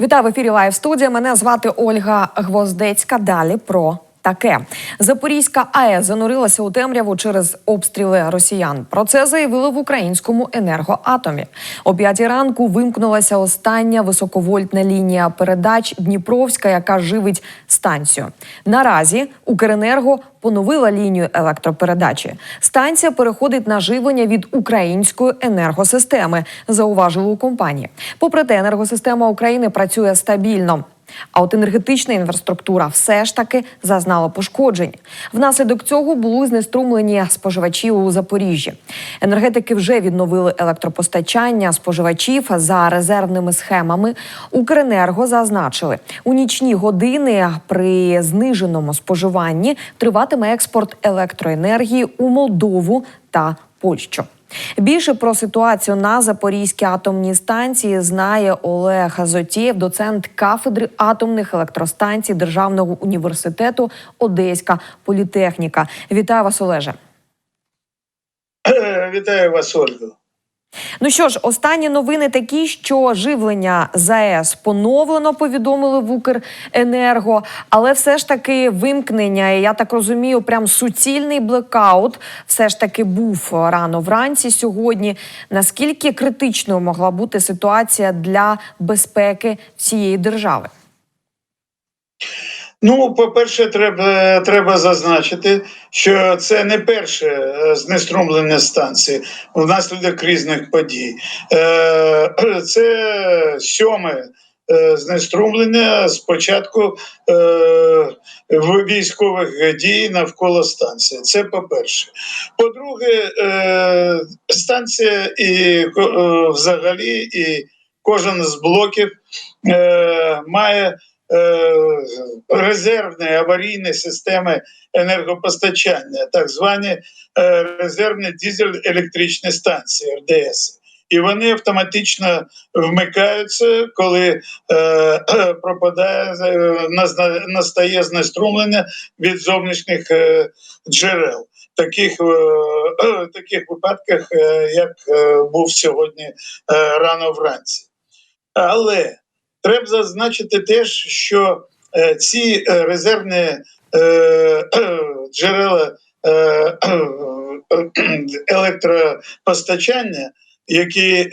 Вітаю в ефірі Лайв студія. Мене звати Ольга Гвоздецька. Далі про таке. Запорізька АЕС занурилася у темряву через обстріли росіян. Про це заявили в українському енергоатомі. О п'ятій ранку вимкнулася остання високовольтна лінія передач Дніпровська, яка живить станцію. Наразі Укренерго поновила лінію електропередачі. Станція переходить на живлення від української енергосистеми, зауважили у компанії. Попри те, енергосистема України працює стабільно. А от енергетична інфраструктура все ж таки зазнала пошкоджень. Внаслідок цього були знеструмлені споживачі у Запоріжжі. Енергетики вже відновили електропостачання споживачів за резервними схемами. Укренерго зазначили, у нічні години при зниженому споживанні триватиме експорт електроенергії у Молдову та Польщу. Більше про ситуацію на Запорізькій атомній станції знає Олег Азотєв, доцент кафедри атомних електростанцій Державного університету Одеська політехніка. Вітаю вас, Олеже. Вітаю вас, Ольго. Ну що ж, останні новини такі, що живлення ЗАЕС поновлено повідомили в Укренерго, але все ж таки вимкнення, я так розумію, прям суцільний блекаут все ж таки був рано вранці сьогодні. Наскільки критичною могла бути ситуація для безпеки всієї держави? Ну, по-перше, треба треба зазначити, що це не перше е, знеструмлення станції внаслідок різних подій. Е, Це сьоме е, знеструмлення з початку військових дій навколо станції. Це по-перше. По-друге, станція і взагалі і кожен з блоків має. Резервні аварійні системи енергопостачання, так звані резервні дизель-електричні станції РДС. І вони автоматично вмикаються, коли е, пропадає настає знеструмлення від зовнішніх е, джерел. Таких е, таких випадках, е, як е, був сьогодні е, рано вранці. Але Треба зазначити теж, що е, ці е, резервні е, джерела електропостачання, які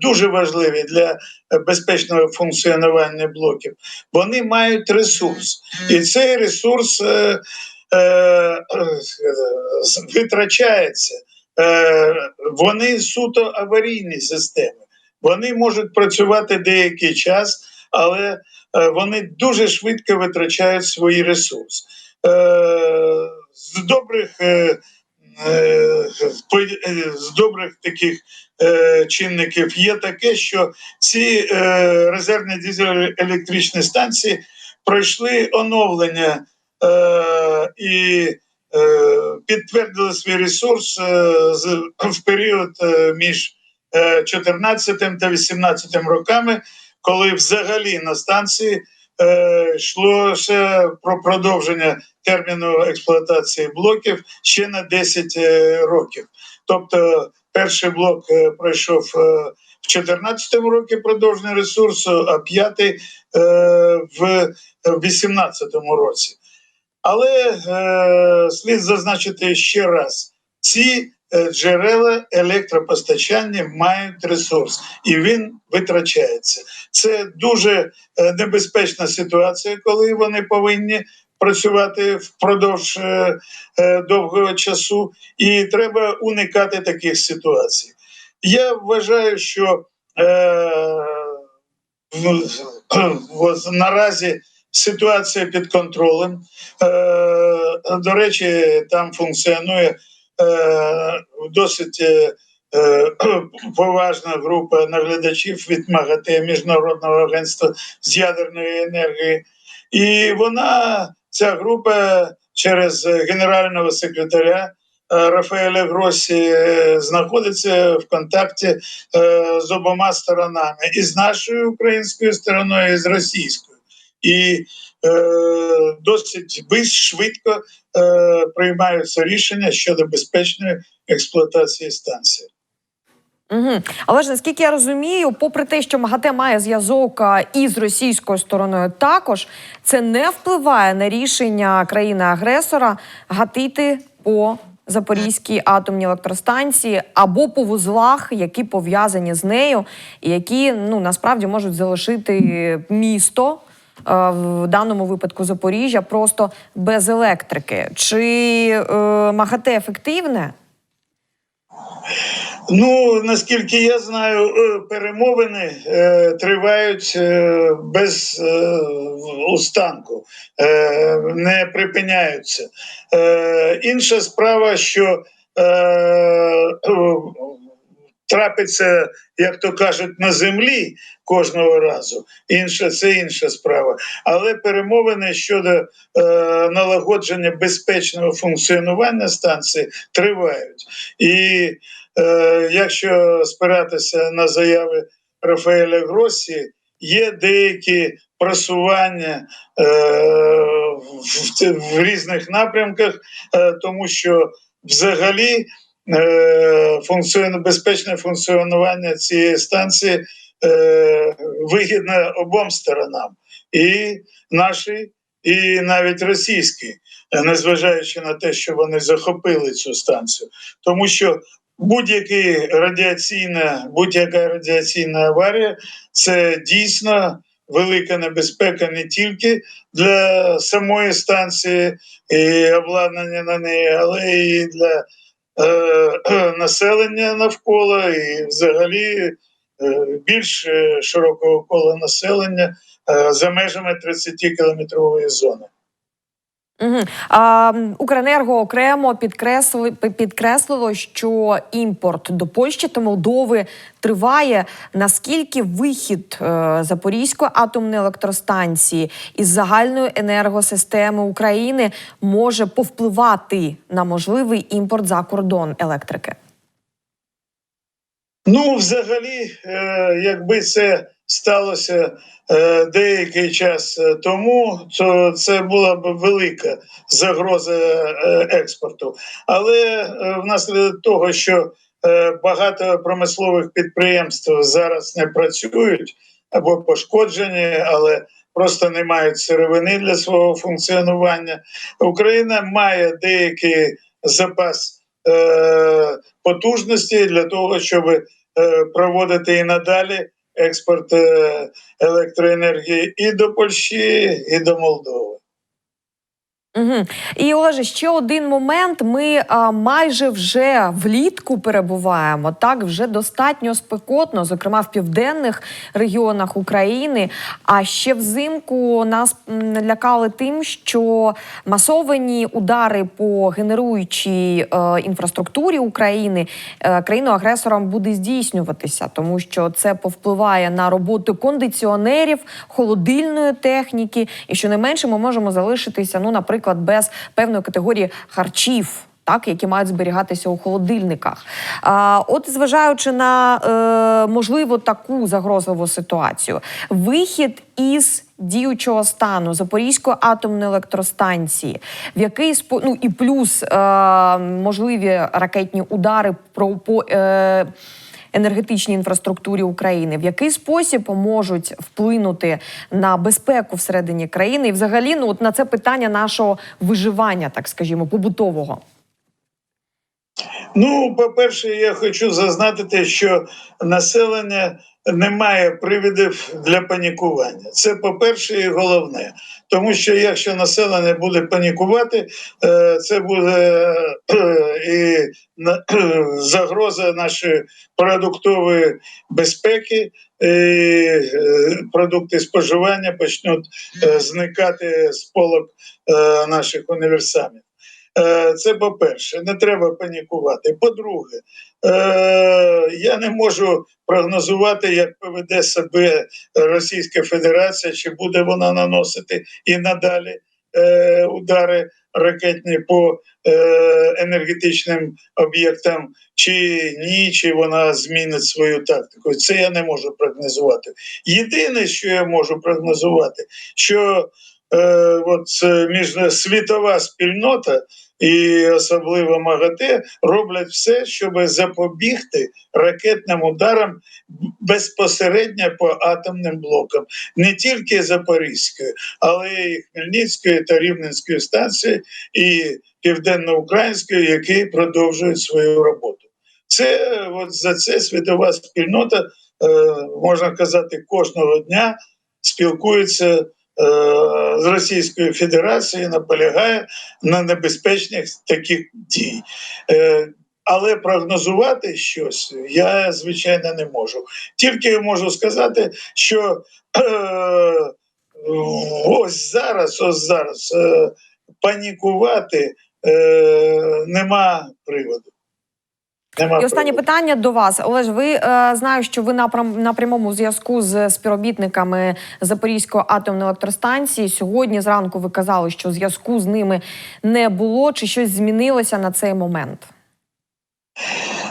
дуже важливі для безпечного функціонування блоків, вони мають ресурс, і цей ресурс витрачається. Вони суто аварійні системи. Вони можуть працювати деякий час, але е, вони дуже швидко витрачають свої ресурси. Е, з добрих е, з добрих таких чинників є таке, що ці резервні дизель-електричні станції пройшли оновлення і підтвердили свій ресурс в період між 14 та 18 роками, коли взагалі на станції е, йшлося про продовження терміну експлуатації блоків ще на 10 е, років. Тобто, перший блок е, пройшов в 2014 році продовження ресурсу, а п'ятий в 2018 році. Але е, слід зазначити ще раз: ці джерела електропостачання мають ресурс, і він витрачається. Це дуже е, небезпечна ситуація, коли вони повинні працювати впродовж е, довгого часу, і треба уникати таких ситуацій. Я вважаю, що наразі ситуація під контролем. До речі, там функціонує Е, досить е, е, поважна група наглядачів від МАГАТЕ Міжнародного агентства з ядерної енергії, і вона ця група через генерального секретаря. Рафаеля Гросі знаходиться в контакті з обома сторонами, і з нашою українською стороною, і з російською. І Е, досить швидко е, приймаються рішення щодо безпечної експлуатації станції. Угу. Але ж наскільки я розумію, попри те, що МАГАТЕ має зв'язок із російською стороною, також це не впливає на рішення країни-агресора гатити по Запорізькій атомній електростанції або по вузлах, які пов'язані з нею, і які ну насправді можуть залишити місто. Е, В даному випадку Запоріжжя просто без електрики. Чи е, МАГАТЕ ефективне? Ну наскільки я знаю, е, перемовини е, тривають е, без е, устанку, е, не припиняються. Е, інша справа, що е, трапиться, як то кажуть, на землі кожного разу. Інша це інша справа. Але перемовини щодо е, налагодження безпечного функціонування станції тривають. І е, якщо спиратися на заяви Рафаеля Гросі, є деякі просування е, в, в різних напрямках, е, тому що взагалі функціон, безпечне функціонування цієї станції е, вигідно обом сторонам, і нашій, і навіть російській, е, незважаючи на те, що вони захопили цю станцію, тому що будь-яка радіаційна, будь-яка радіаційна аварія це дійсно велика небезпека не тільки для самої станції і обладнання на неї, але і для е, населення навколо, і взагалі е, більш е, широкого кола населення е, за межами 30 кілометрової зони. Угу. А, Укренерго окремо підкреслили, підкреслило, що імпорт до Польщі та Молдови триває. Наскільки вихід е, Запорізької атомної електростанції із загальної енергосистеми України може повпливати на можливий імпорт за кордон електрики? Ну, взагалі, е, якби це сталося е, деякий час е, тому, то це була б велика загроза е, експорту. Але внаслідок того, що багато промислових підприємств зараз не працюють або пошкоджені, але просто не мають сировини для свого функціонування, Україна має деякий запас потужності для того, щоб проводити і надалі експорт е, електроенергії і до Польщі, і до Молдови. Угу. І Олеже, ще один момент. Ми а, майже вже влітку перебуваємо. Так, вже достатньо спекотно, зокрема в південних регіонах України. А ще взимку нас лякали тим, що масовані удари по генеруючій е, інфраструктурі України е, країною-агресором буде здійснюватися, тому що це повпливає на роботу кондиціонерів, холодильної техніки, і що не менше ми можемо залишитися, ну, наприклад, без певної категорії харчів. Так, які мають зберігатися у холодильниках. А, от, зважаючи на е, можливо таку загрозливу ситуацію, вихід із діючого стану Запорізької атомної електростанції, в який ну і плюс е, можливі ракетні удари про по. Е, енергетичній інфраструктурі України, в який спосіб можуть вплинути на безпеку всередині країни, і взагалі ну от на це питання нашого виживання, так скажімо, побутового. Ну, по-перше, я хочу зазначити, що населення не має привідів для панікування. Це по-перше, і головне. Тому що якщо населення буде панікувати, е, це буде е, і загроза нашої продуктової безпеки, і е, продукти споживання почнуть зникати з полок наших універсамів. Е, Це по-перше, не треба панікувати. По-друге, е, я не можу прогнозувати, як поведе себе Російська Федерація, чи буде вона наносити і надалі е, удари ракетні по енергетичним об'єктам, чи ні, чи вона змінить свою тактику. Це я не можу прогнозувати. Єдине, що я можу прогнозувати, що от е, міжсвітова спільнота і особливо МАГАТЕ роблять все, щоб запобігти ракетним ударам безпосередньо по атомним блокам, не тільки Запорізької, але й Хмельницької та Рівненської станції і Південноукраїнської, які продовжують свою роботу. Це от за це світова спільнота, е, можна казати, кожного дня спілкується е, з Російською Федерацією, наполягає на небезпечних таких дій. Е, але прогнозувати щось я звичайно не можу. Тільки можу сказати, що е, ось зараз, ось зараз е, панікувати е, нема приводу. І останнє питання до вас. Олеж, ви е, знаю, що ви на, на прямому зв'язку з співробітниками Запорізької атомної електростанції. Сьогодні зранку ви казали, що зв'язку з ними не було. Чи щось змінилося на цей момент?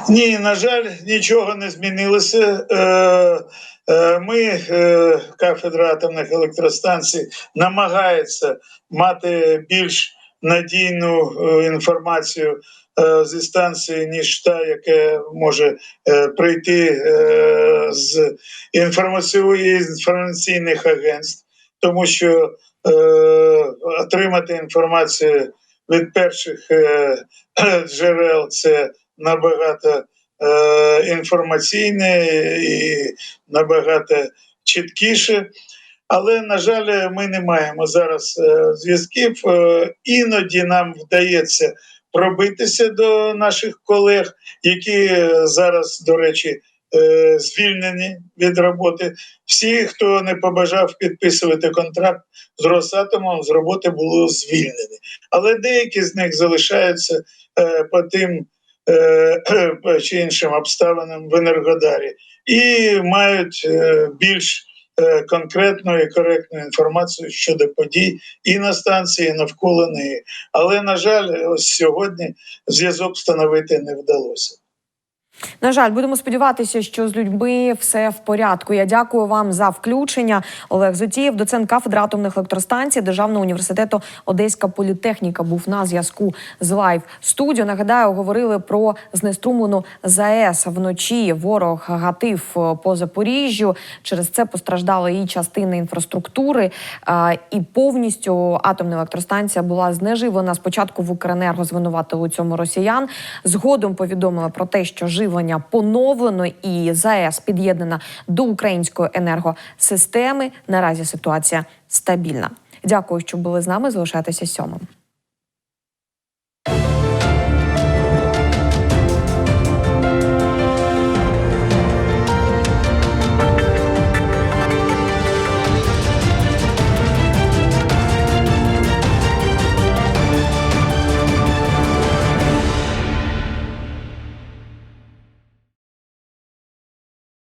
Ні, на жаль, нічого не змінилося. Е, е, Ми, е, кафедра атомних електростанцій, намагається мати більш надійну е, інформацію е, зі станції, ніж та, яка може е, прийти з інформаційних агентств, тому що отримати інформацію від перших джерел це набагато інформаційне і набагато чіткіше. Але, на жаль, ми не маємо зараз е, зв'язків. Е, Іноді нам вдається пробитися до наших колег, які зараз, до речі, е, звільнені від роботи. Всі, хто не побажав підписувати контракт з Росатомом, з роботи були звільнені. Але деякі з них залишаються по тим чи іншим обставинам в Енергодарі і мають більш конкретну і коректну інформацію щодо подій і на станції, і навколо неї. Але, на жаль, ось сьогодні зв'язок встановити не вдалося. На жаль, будемо сподіватися, що з людьми все в порядку. Я дякую вам за включення. Олег Зотієв, доцент кафедри атомних електростанцій Державного університету Одеська політехніка, був на зв'язку з лайв студіо. Нагадаю, говорили про знеструмлену ЗАЕС вночі. Ворог гатив е, по Запоріжжю. Через це постраждала і частина інфраструктури, е, і повністю атомна електростанція була знеживлена. Спочатку в Укренерго звинуватили у цьому росіян. Згодом повідомили про те, що живлення поновлено і ЗАЕС під'єднана до української енергосистеми. Наразі ситуація стабільна. Дякую, що були з нами. Залишайтеся сьомим.